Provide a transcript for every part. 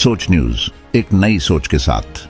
सोच न्यूज एक नई सोच के साथ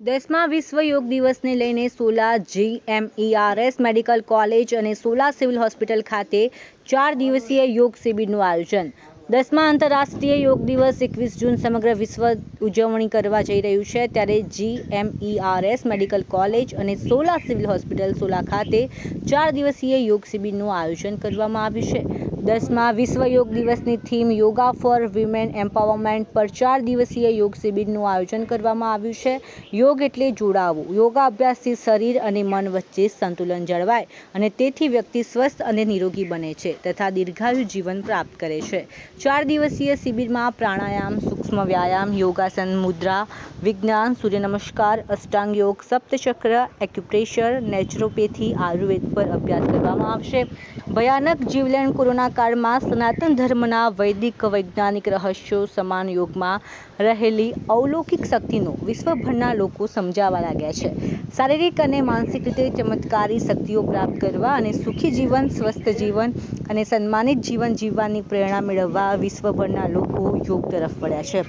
દસમા વિશ્વ યોગ દિવસને લઈને સોલા જીએમઈઆરએસ મેડિકલ કોલેજ અને સોલા સિવિલ હોસ્પિટલ ખાતે ચાર દિવસીય યોગ શિબિરનું આયોજન દસમા આંતરરાષ્ટ્રીય યોગ દિવસ એકવીસ જૂન સમગ્ર વિશ્વ ઉજવણી કરવા જઈ રહ્યું છે ત્યારે જીએમઈઆરએસ મેડિકલ કોલેજ અને સોલા સિવિલ હોસ્પિટલ સોલા ખાતે ચાર દિવસીય યોગ શિબિરનું આયોજન કરવામાં આવ્યું છે દસમા વિશ્વ યોગ દિવસની theme yoga for women empowerment પર ચાર દિવસીય યોગ શિબિરનું આયોજન કરવામાં આવ્યું છે. યોગ એટલે જોડાવું. યોગા અભ્યાસથી શરીર અને મન વચ્ચે સંતુલન જળવાય અને તેથી વ્યક્તિ સ્વસ્થ અને નિરોગી બને છે તથા દીર્ઘાયુ જીવન પ્રાપ્ત કરે છે. ચાર દિવસીય શિબિરમાં પ્રાણાયામ, સૂક્ષ્મ વ્યાયામ, યોગાસન, મુદ્રા, વિજ્ઞાન સૂર્ય નમસ્કાર અષ્ટાંગ યોગ, સપ્તચક્ર એક્યુપ્રેશર નેચરોપેથી આયુર્વેદ પર અભ્યાસ કરવામાં આવશે. ભયાનક જીવલેણ કોરોના કાળમાં સનાતન ધર્મના વૈદિક વૈજ્ઞાનિક રહસ્યો સમાન યોગમાં રહેલી અવલૌકિક શક્તિનો વિશ્વભરના લોકો સમજાવવા લાગ્યા છે. શારીરિક અને માનસિક રીતે ચમત્કારી શક્તિઓ પ્રાપ્ત કરવા અને સુખી જીવન, સ્વસ્થ જીવન અને સન્માનિત જીવન જીવવાની પ્રેરણા મેળવવા વિશ્વભરના લોકો યોગ તરફ વળ્યા છે.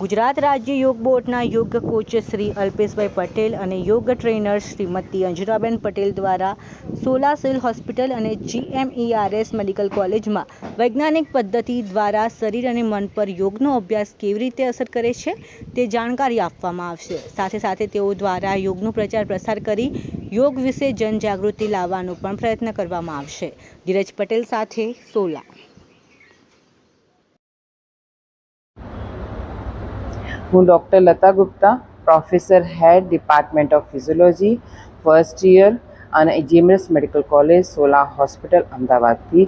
ગુજરાત રાજ્ય યોગ બોર્ડના યોગ કોચ શ્રી અલ્પેશભાઈ પટેલ અને યોગ ટ્રેનર શ્રીમતી અંજુરાબેન પટેલ દ્વારા સોલા સિવિલ હોસ્પિટલ અને જીએમઈઆરએસ મેડિકલ કોલેજમાં વૈજ્ઞાનિક પદ્ધતિ દ્વારા શરીર અને મન પર યોગનો અભ્યાસ કેવી રીતે અસર કરે છે તે જાણકારી આપવામાં આવશે. સાથે સાથે તેઓ દ્વારા યોગનો પ્રચાર પ્રસાર કરી યોગ વિશે જનજાગૃતિ લાવવાનો પણ પ્રયત્ન કરવામાં આવશે. ધીરજ પટેલ સાથે સોલા હું doctor Lata Gupta, professor head department of physiology, first year અને GMERS medical college, Sola hospital, અમદાવાદથી.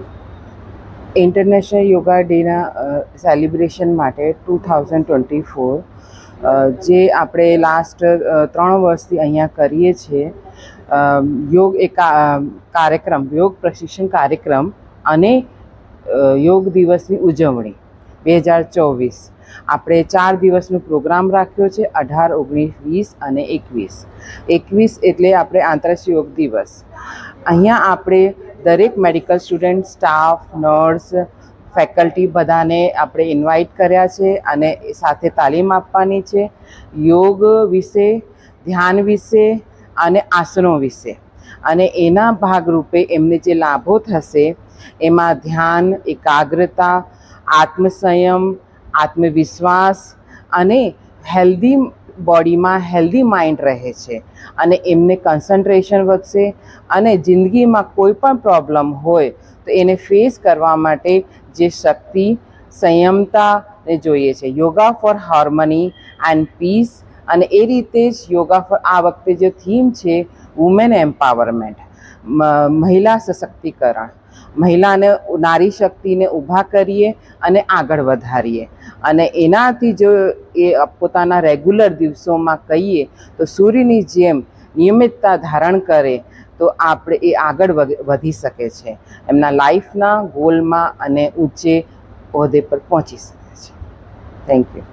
ઇન્ટરનેશનલ યોગા ડેના સેલિબ્રેશન માટે ટુ થાઉઝન્ડ ટ્વેન્ટી ફોર જે આપણે લાસ્ટ ત્રણ વર્ષથી અહીંયા કરીએ છીએ. યોગ એક કાર્યક્રમ, યોગ પ્રશિક્ષણ કાર્યક્રમ અને યોગ દિવસની ઉજવણી, બે હજાર ચોવીસ. આપણે ચાર દિવસનો પ્રોગ્રામ રાખ્યો છે, અઢાર, ઓગણીસ, વીસ અને એકવીસ. એકવીસ એટલે આપણે આંતરરાષ્ટ્રીય યોગ દિવસ. અહીંયા આપણે દરેક medical student, staff, nurse, faculty બધાને આપણે ઇન્વાઇટ કર્યા છે અને સાથે તાલીમ આપવાની છે. યોગ વિશે, ધ્યાન વિશે અને આસનો વિશે. અને એના ભાગરૂપે એમને જે લાભો થશે, એમાં ધ્યાન, એકાગ્રતા, આત્મસંયમ આત્મવિશ્વાસ અને હેલ્ધી બોડીમાં હેલ્ધી માઇન્ડ રહે છે. અને એમને કન્સન્ટ્રેશન વધશે અને જિંદગીમાં કોઈ પણ પ્રોબ્લેમ હોય તો એને ફેસ કરવા માટે જે શક્તિ સંયમતાને જોઈએ છે. Yoga for harmony and peace અને એ રીતે જ યોગા ફોર આ વખતે જે થીમ છે વુમેન એમ્પાવરમેન્ટ મહિલા સશક્તિકરણ. મહિલાને નારી શક્તિને ઊભા કરીએ અને આગળ વધારીએ. અને એનાથી જો એ પોતાના રેગ્યુલર દિવસોમાં કહીએ તો સૂર્યની જેમ નિયમિતતા ધારણ કરે તો આપણે એ આગળ વધી શકે છે. એમના લાઈફના ગોલમાં અને ઊંચે હોદ્દે પર પહોંચી શકે છે. Thank you